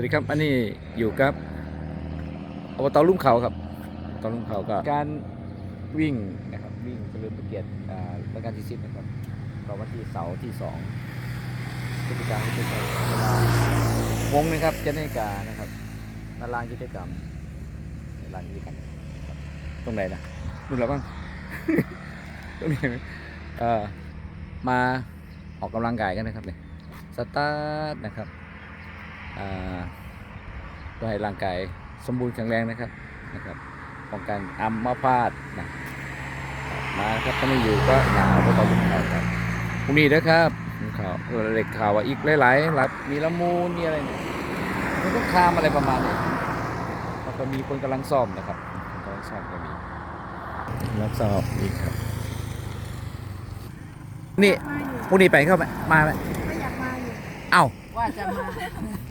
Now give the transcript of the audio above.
วัสดีครับ อันนี้อยู่กับอบตลุ่มเขาครับอบตลุ่มเขาก็การวิ่งนะครับวิ่งเฉลิมพระเกียรติอ่ารายการที่สิบนะครับก็วันที่เสาร์ที่สองพฤศจิกายนที่จะเวลาวงนะครับเจะนาฬิกานะครับนาลานกิจกรรมนาลานกิจกรรมครับตรงไหนนะนู่นแล้วบ้างตรงนี้ไหมเอ่อมาออกกำลังกายกันนะครับเนี่ยสตาร์ทนะครับ อ่าเพื่อให้ร่างกายสมบูรณ์แข็งแรงนะครับนะครับป้องกันอัมพาตนะมาครับถ้าไม่อยู่ก็หนาวก็ต้องลุกเขาครับพรุ่งนี้นะครับลุกเขาเออเล็กข่าวว่าอีกหลายๆรับมีละมูลมีอะไรเนี่ยมันต้องคามอะไรประมาณนี้แล้วก็มีคนกำลังซ่อมนะครับคนกำลังซ่อมก็มีรับซ่อมอีกครับนี่มาอยู่พรุ่งนี้ไปเข้าไหมมาไหมไม่อยากมาอยู่เอ้าว่าจะมา